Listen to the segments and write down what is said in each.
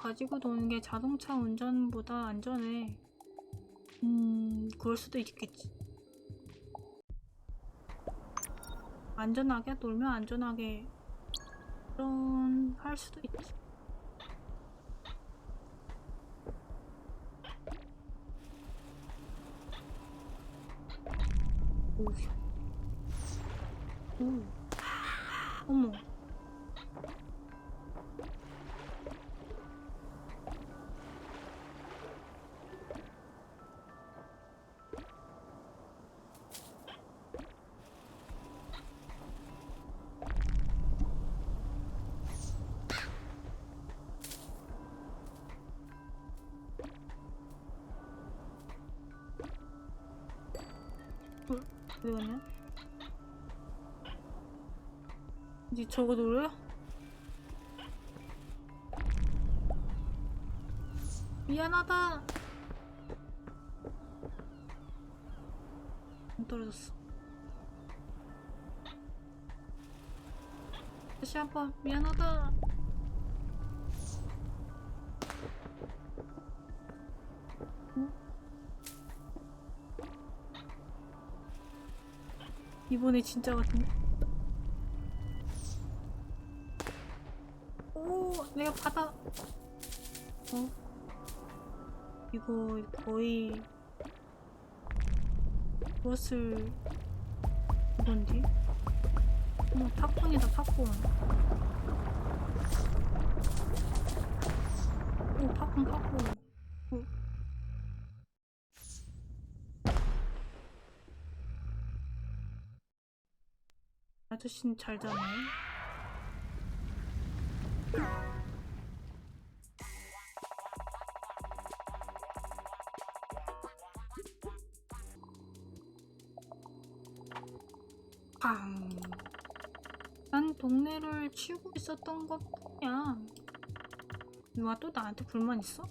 가지고 노는 게 자동차 운전보다 안전해. 음, 그럴 수도 있겠지. 안전하게 놀면 안전하게 그런 할 수도 있지. 오. 오. 어머. 어, 어디 갔냐? 이제 저거 놀아요? 미안하다. 안 떨어졌어. 다시 한 번 미안하다. 이번에 진짜 같은데? 오, 내가 받아. 어? 이거 거의 무엇을 이건지? 어머, 팝콘이다, 팝콘. 오, 팝콘, 팝콘. 오. 아저씨는 잘 자네. 팡. 난 동네를 치우고 있었던 것 뿐이야. 누가 또 나한테 불만 있어?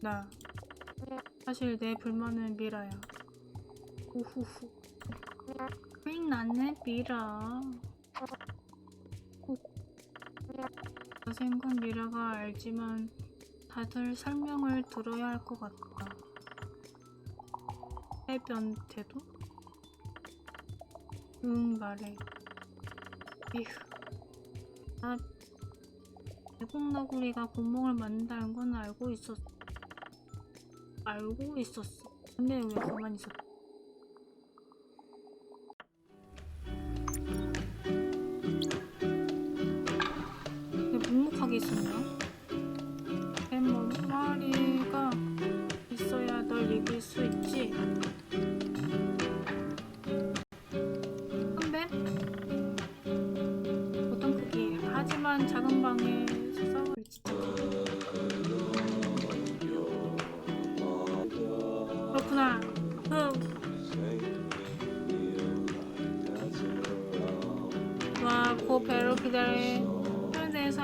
나. 사실 내 불만은 미라야. 우후후. 왜 나는 미라. 자세한 건 미라가 알지만 다들 설명을 들어야 할 것 같다. 해변 태도? 응 말해. 이휴. 나 대공너구리가 구멍을 만든다는 건 알고 있었. 알고 있었어. 근데 왜 가만히 있었? 왜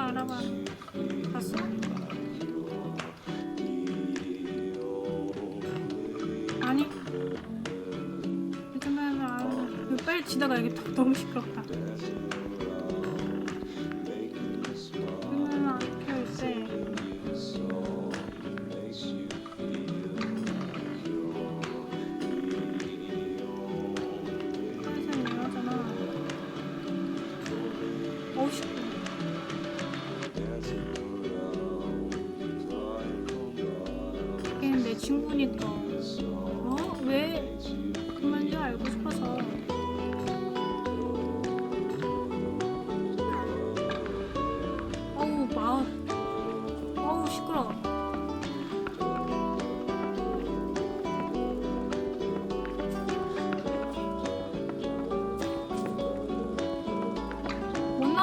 알아봐. 봤어? 아니. 요즘에는 알아. 빨리 지나가야겠다. 너무 시끄럽다.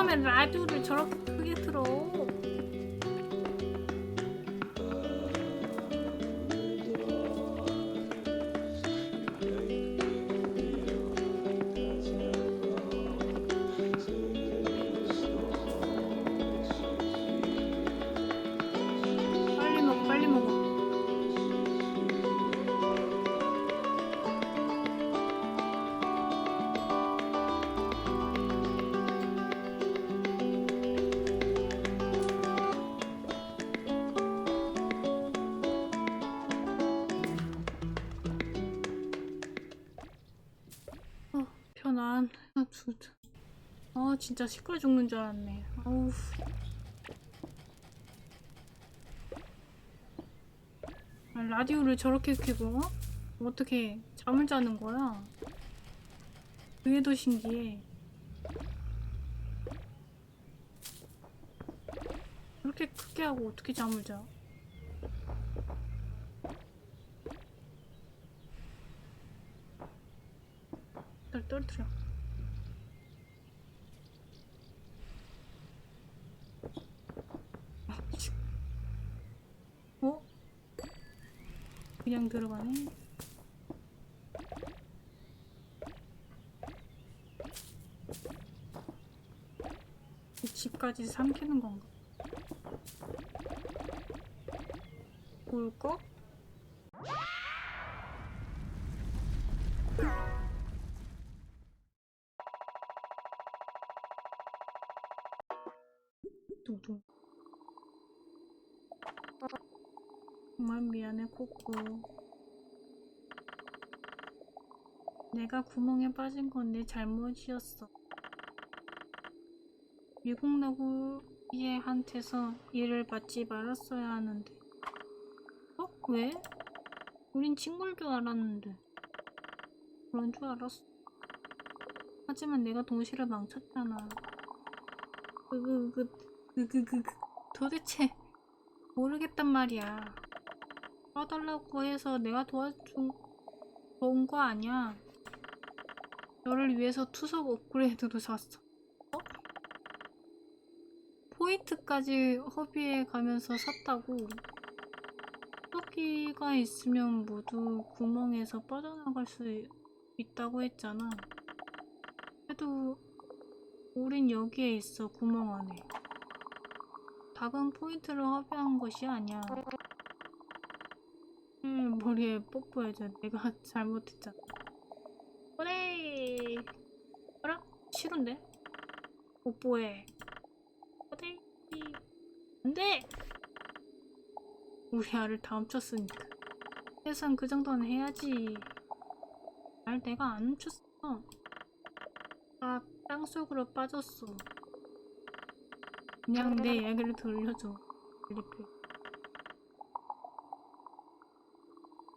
뭔 놈의 라디오를 저렇게 진짜 시끄러 죽는 줄 알았네. 아우. 아, 라디오를 저렇게 켜고 어? 어떻게 잠을 자는 거야? 그게 더 신기해. 그렇게 크게 하고 어떻게 잠을 자? 널 떨어뜨려. 어? 그냥 들어가네. 이 집까지 삼키는 건가? 볼까? 두둥. 정말 미안해, 코코. 내가 구멍에 빠진 건 내 잘못이었어. 미국 너구리한테서 일을 받지 말았어야 하는데. 어? 왜? 우린 친구일 줄 알았는데. 그런 줄 알았어. 하지만 내가 동시를 망쳤잖아. 그, 그, 그, 그, 그, 그, 그, 도대체 모르겠단 말이야. 도와달라고 해서 내가 도와준 좋은 거 아니야. 너를 위해서 투석 업그레이드도 샀어. 어? 포인트까지 허비해 가면서 샀다고. 토끼가 있으면 모두 구멍에서 빠져나갈 수 있다고 했잖아. 그래도 우린 여기에 있어 구멍 안에. 닭은 포인트를 허비한 것이 아니야. 음, 머리에 뽀뽀해줘. 내가 잘못했잖아. 그래. 어라? 싫은데? 뽀뽀해. 그래. 안돼. 우리 알을 다 훔쳤으니까. 최소한 그 정도는 해야지. 날 내가 안 훔쳤어. 아, 땅속으로 빠졌어. 그냥 내 얘기를 들려줘. 리플.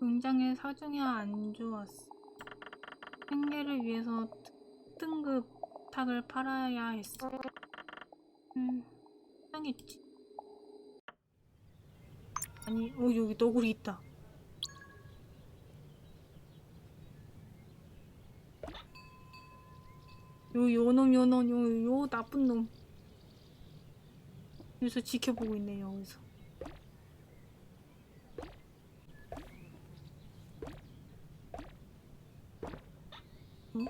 굉장히 사정이 안 좋았어. 생계를 위해서 특 등급 탁을 팔아야 했어. 음, 당했지. 아니, 어, 여기 너구리 있다. 요, 요 놈, 요 놈, 요, 요 나쁜 놈. 여기서 지켜보고 있네, 여기서. 응?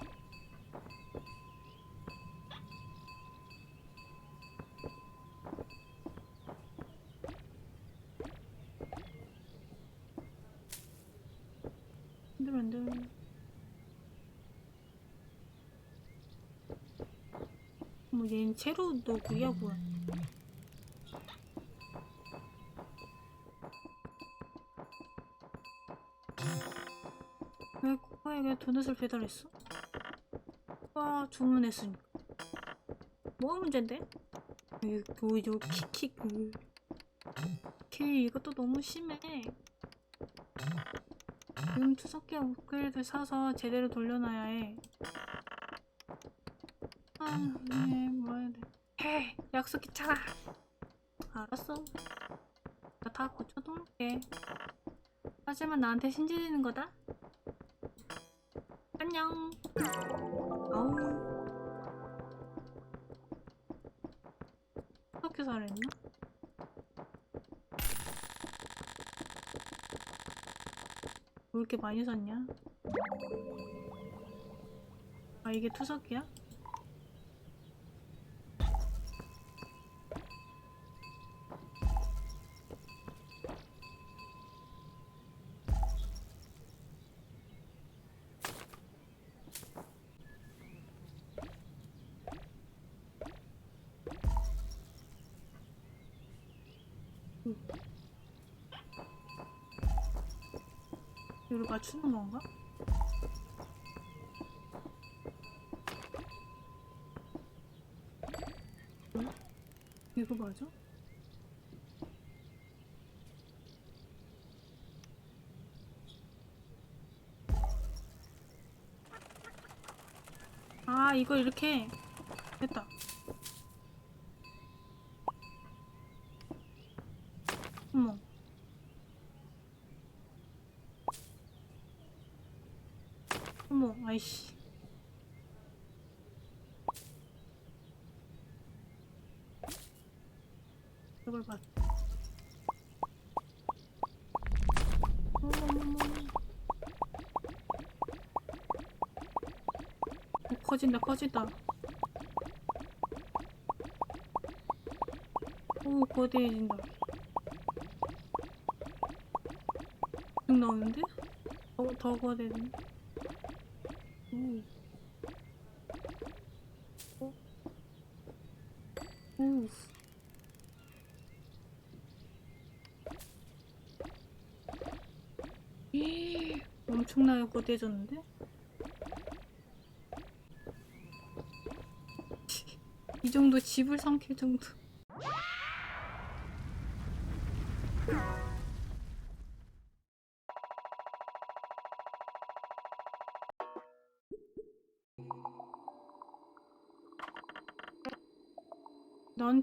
힘들어, 힘들어. 뭐, 얘는 채로 너구야, 뭐야. 왜 코코에게 도넛을 배달했어? 와 주문했으니까 뭐가 문제인데? 이거 요 키키 그걔 이것도 너무 심해 지금 투석기 업그레이드 사서 제대로 돌려놔야 해 아, 네, 뭐 해야 돼? 해! 약속했잖아! 알았어. 나다 고쳐놓을게. 하지만 나한테 신지리는 거다? 안녕. 아우. 어떻게 살했나? 왜 이렇게 많이 샀냐? 아 이게 투석이야? 여기 맞추는 건가? 응? 이거 맞아? 아 이거 이렇게 됐다 아이씨. 이걸 봐. 어, 커진다, 커진다. 오, 거대해진다. 쭉 나오는데? 더, 더 거대해진다. 오. 어? 오. 이 엄청나게 거대해졌는데? 이 정도 집을 삼킬 정도.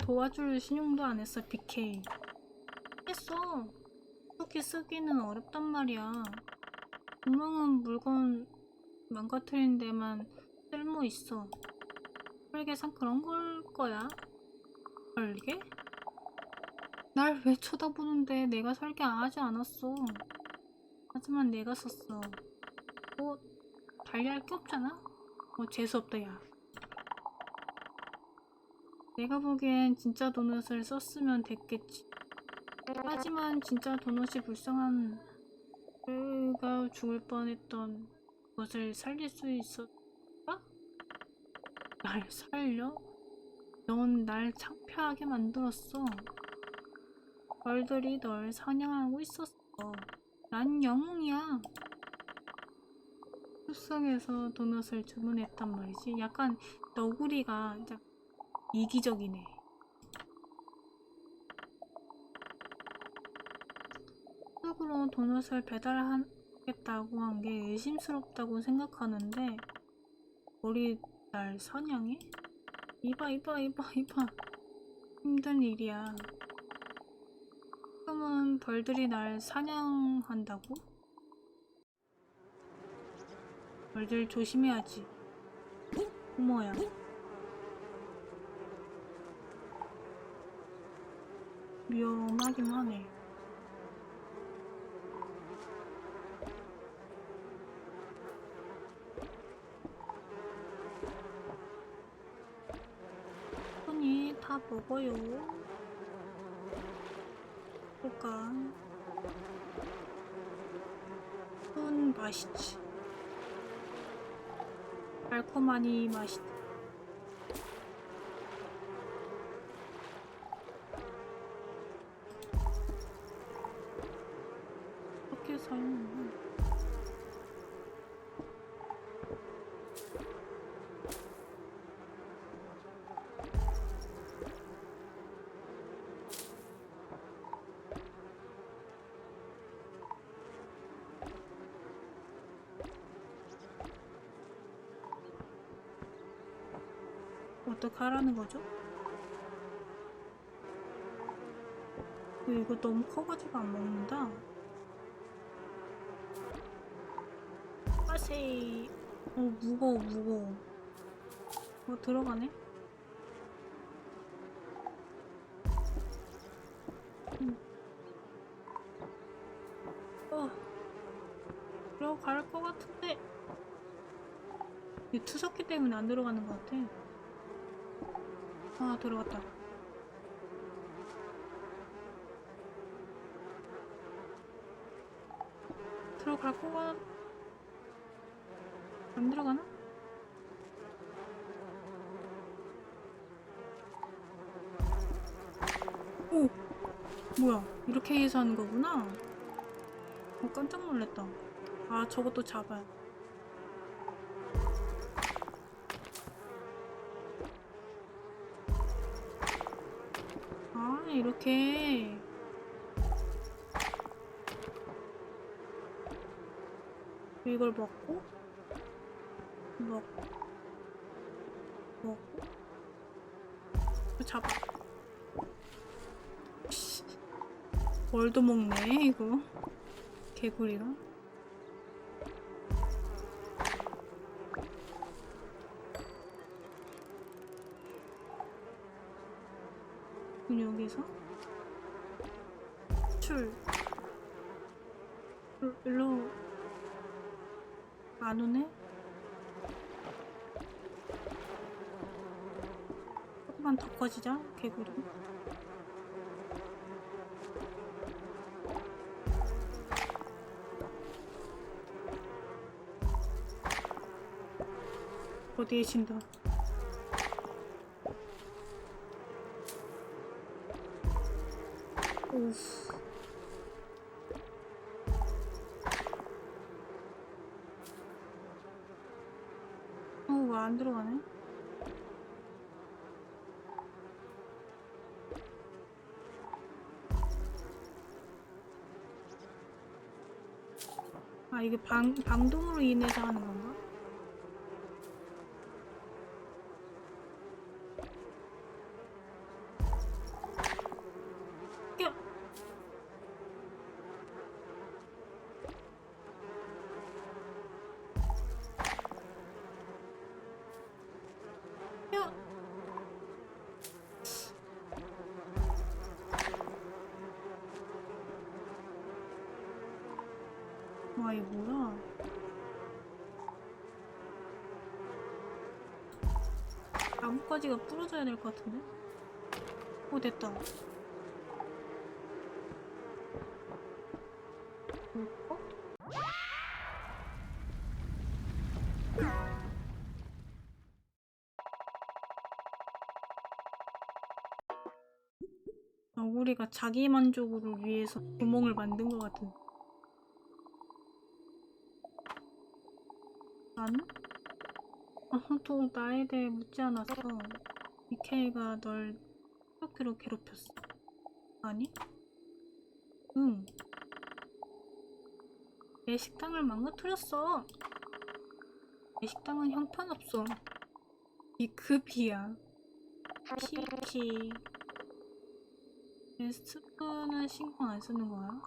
도와줄 신용도 안 했어, BK. 했어. 그렇게 쓰기는 어렵단 말이야. 분명은 물건 망가뜨린 데만 쓸모 있어. 설계상 그런 걸 거야. 설계? 날왜 쳐다보는데 내가 설계 안 하지 않았어. 하지만 내가 썼어. 뭐 달리할 게 없잖아? 뭐 재수없다 야. 내가 보기엔 진짜 도넛을 썼으면 됐겠지. 하지만 진짜 도넛이 불쌍한 그가 죽을 뻔했던 것을 살릴 수 있었다? 날 살려? 넌 날 창피하게 만들었어. 벌들이 널 사냥하고 있었어. 난 영웅이야. 숲속에서 도넛을 주문했단 말이지. 약간 너구리가 약 이기적이네. 숲속으로 도넛을 배달하겠다고 한 게 의심스럽다고 생각하는데 머리 날 사냥해? 이봐 이봐 이봐 이봐 힘든 일이야. 지금은 벌들이 날 사냥한다고? 벌들 조심해야지. 어머야. 위험하긴 하네. 손이 다 먹어요. 볼까? 손 맛있지. 달콤하니 맛있다. 어떻게 사용해? 어떻게 하라는 거죠? 이거 너무 커가지고 안 먹는다. 빠세이. 어, 무거워, 무거워. 어, 들어가네? 음. 어, 들어갈 것 같은데. 이 투석기 때문에 안 들어가는 것 같아. 아, 들어갔다. 들어갈 것 같... 안 들어가나? 오! 뭐야, 이렇게 해서 하는 거구나? 어, 깜짝 놀랐다. 아, 저것도 잡아야. 그냥 이렇게. 이걸 먹고 먹고 먹고. 잡아. 씨. 뭘도 먹네 이거. 개구리가. 그럼 여기서 출. 일- 일로. 안 오네? 조금만 더 커지자 개구리. 어디에 진다 오우 어, 왜 안 들어가네? 아, 이게 방, 방동으로 인해서 하는 건가? 야! 야! 와, 이거 뭐야? 나뭇가지가 부러져야 될 것 같은데? 오, 됐다. 어? 너구리가 자기 만족을 위해서 구멍을 만든 것 같은. 나는? 아무도 나에 대해 묻지 않았어. 미케이가 널 그렇게로 괴롭혔어. 아니? 응. 내 식당을 망가뜨렸어. 내 식당은 형편없어. B급이야. 치치. 내 스프는 신경 안 쓰는 거야?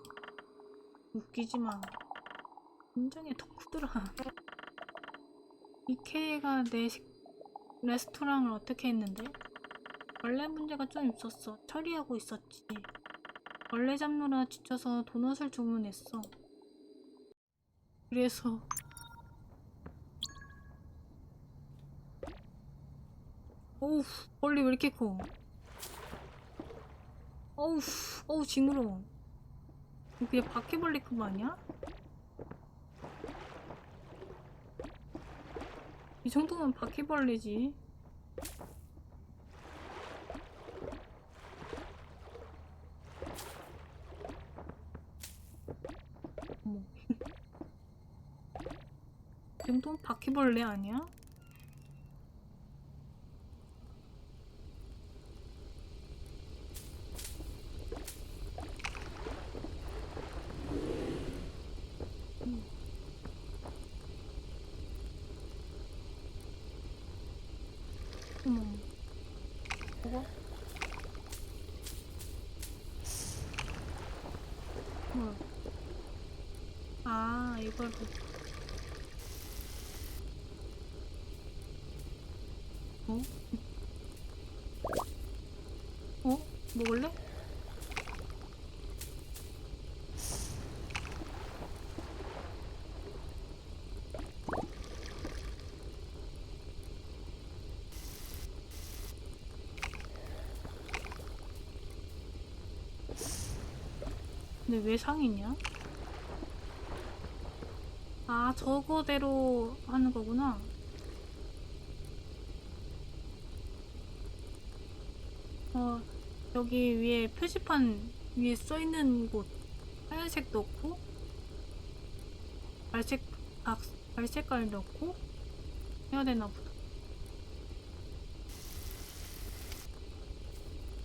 웃기지 마. 인정해 덕후들아. 이케이가 내 식, 레스토랑을 어떻게 했는데? 원래 문제가 좀 있었어. 처리하고 있었지. 원래 잡느라 지쳐서 도넛을 주문했어. 그래서 어우 벌리 왜 이렇게 커 어우 어우 징그러워 그냥 바퀴벌레 큰거 아니야? 이 정도면 바퀴벌레지 어머 이 정도면 바퀴벌레 아니야? 어머. 뭐가? 뭐야? 보- 어? 어? 먹을래? 근데 왜 상이냐? 아, 저거대로 하는 거구나. 어, 여기 위에 표지판 위에 써 있는 곳 하얀색 넣고 발색 아, 발색깔 넣고 해야 되나 보다.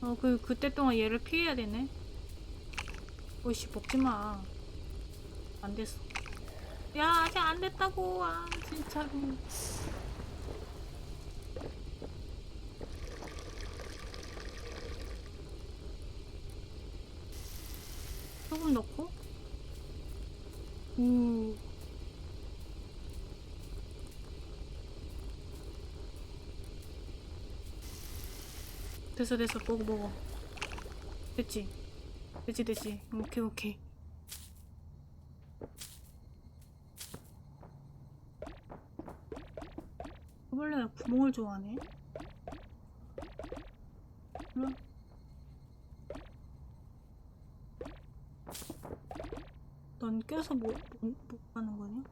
어, 그, 그때 동안 얘를 피해야 되네. 오이씨, 먹지 마. 안 됐어. 야, 아직 안 됐다고. 아, 진짜로. 소금 넣고. 우. 됐어, 됐어. 먹어, 먹어. 됐지? 됐지, 됐지. 오케이, 오케이. 구멍을 좋아하네. 그럼 넌 껴서 뭐, 뭐, 뭐 하는 거냐?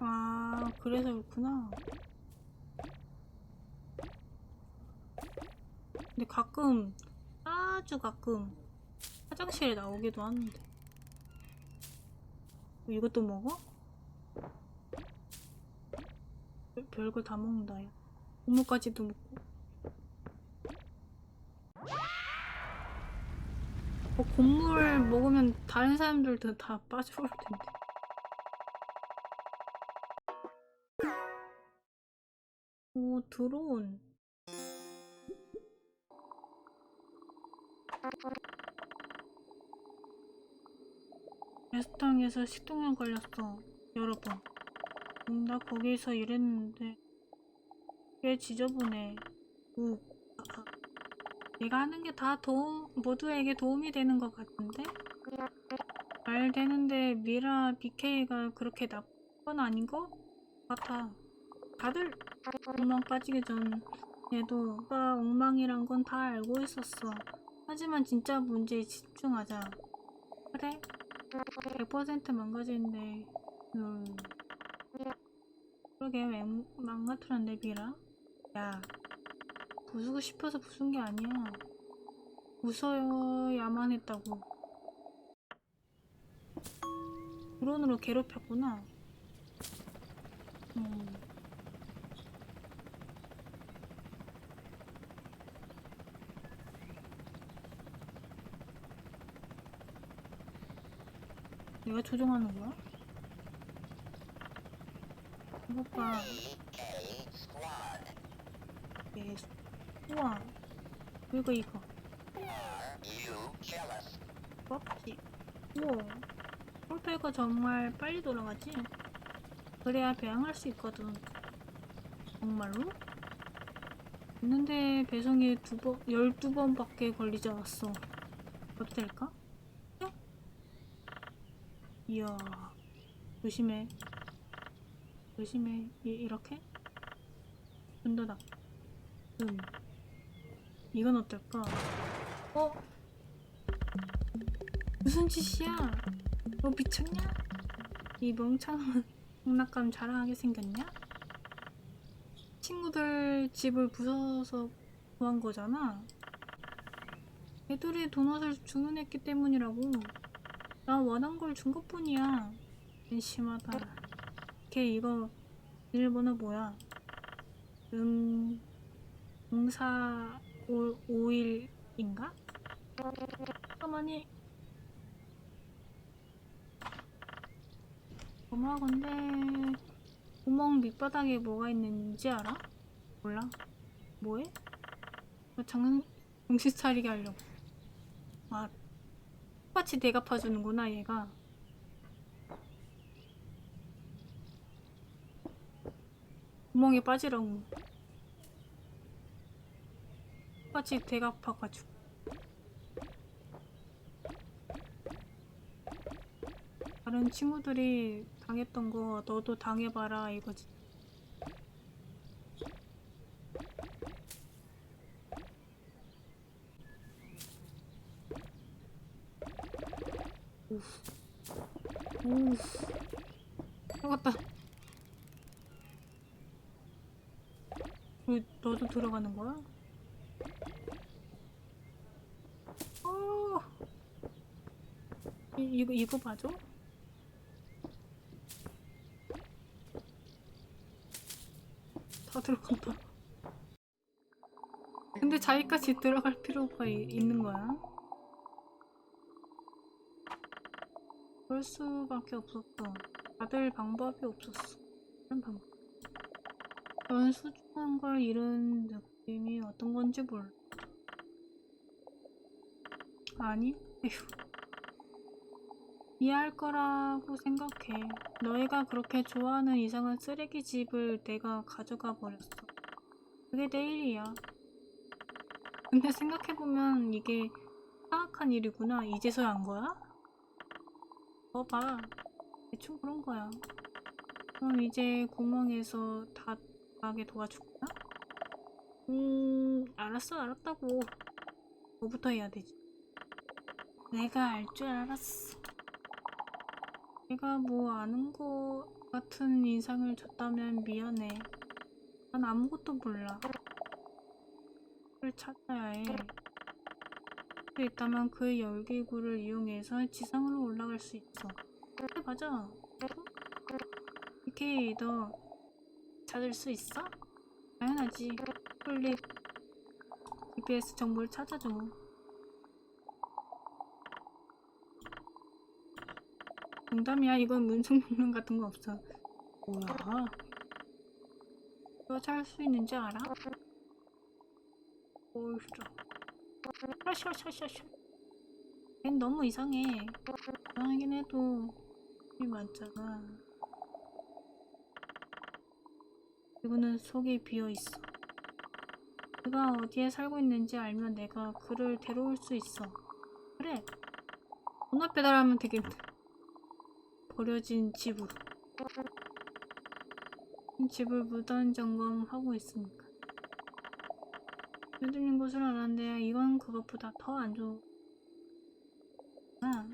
아, 그래서 그렇구나. 근데 가끔, 아주 가끔, 화장실에 나오기도 하는데. 뭐 이것도 먹어? 별- 별걸 다 먹는다, 야. 고무까지도 먹고. 어, 곡물 먹으면 다른 사람들도 다 빠져올 텐데. 오, 드론. 레스토랑에서 식동염 걸렸어. 여러 번. 음, 나 거기서 일했는데 꽤 지저분해. 우. 아, 아. 내가 하는 게 다 도움, 모두에게 도움이 되는 것 같은데? 말 되는데 미라 BK가 그렇게 나쁜 건 아닌 것 같아. 다들 엉망 빠지기 전에도 오빠 엉망이란 건 다 알고 있었어. 하지만 진짜 문제에 집중하자. 그래? 100% 망가진데. 음. 그러게 왜 망가뜨렸네 비라? 야, 부수고 싶어서 부순 게 아니야. 웃어야만 했다고. 드론으로 괴롭혔구나. 음. 내가 조종하는 거야? 이것 봐. 예. 우와. 그리고 이거. 껍질. 우와. 폴페가 정말 빨리 돌아가지? 그래야 배양할 수 있거든. 정말로? 있는데 배송이 두 번, 열두 번밖에 걸리지 않았어. 어도 될까? 네? 이야. 조심해. 조심해. 이, 이렇게? 든다다. 음. 이건 어떨까? 어? 무슨 짓이야? 너 미쳤냐? 이 멍청한 장난감 자랑하게 생겼냐? 친구들 집을 부숴서 구한 거잖아. 애들이 도넛을 주문했기 때문이라고. 나 원한 걸 준 것뿐이야. 심하다. 걔 이거 비밀번호 뭐야? 음, 04 51인가? 가만히 고마워건데 구멍 밑바닥에 뭐가 있는지 알아? 몰라? 뭐해? 너 장, 정신 차리게 하려고 아 똑같이 대갚아주는구나 얘가. 구멍에 빠지라고. 똑같이 대갚아가지고. 다른 친구들이 당했던 거 너도 당해봐라 이거지. 오. 들어갔다. 왜 그, 너도 들어가는 거야? 어. 이, 이거 이거 봐줘. 다 들어간다. 근데 자기까지 들어갈 필요가 이, 있는 거야? 그럴 수밖에 없었어. 다들 방법이 없었어. 그런 방법. 그런 소중한 걸 잃은 느낌이 어떤 건지 몰라. 아니, 에휴. 이해할 거라고 생각해. 너희가 그렇게 좋아하는 이상한 쓰레기 집을 내가 가져가 버렸어. 그게 내 일이야. 근데 생각해보면 이게 사악한 일이구나. 이제서야 한 거야? 어, 봐. 대충 그런 거야. 그럼 이제 구멍에서 다 나게 도와줄까? 음, 알았어, 알았다고. 뭐부터 해야 되지? 내가 알 줄 알았어. 내가 뭐 아는 거 같은 인상을 줬다면 미안해. 난 아무것도 몰라. 를 찾아야 해. 수 있다면 그 열기구를 이용해서 지상으로 올라갈 수 있어. 그래 맞아. 이렇게 너 찾을 수 있어? 당연하지. 플립 GPS 정보를 찾아줘. 농담이야. 이건 문승문명 같은 거 없어. 뭐야? 너 찾을 수 있는지 알아? 오, 싫어. 걘 너무 이상해. 이상하긴 해도 이 많잖아. 이거는 속이 비어 있어. 그가 어디에 살고 있는지 알면 내가 그를 데려올 수 있어. 그래. 전화 배달하면 되겠네. 버려진 집으로. 이 집을 무단 점검하고 있으니까. 흔들린 것을 알았는데 이건 그것보다 더 안 좋아. 아,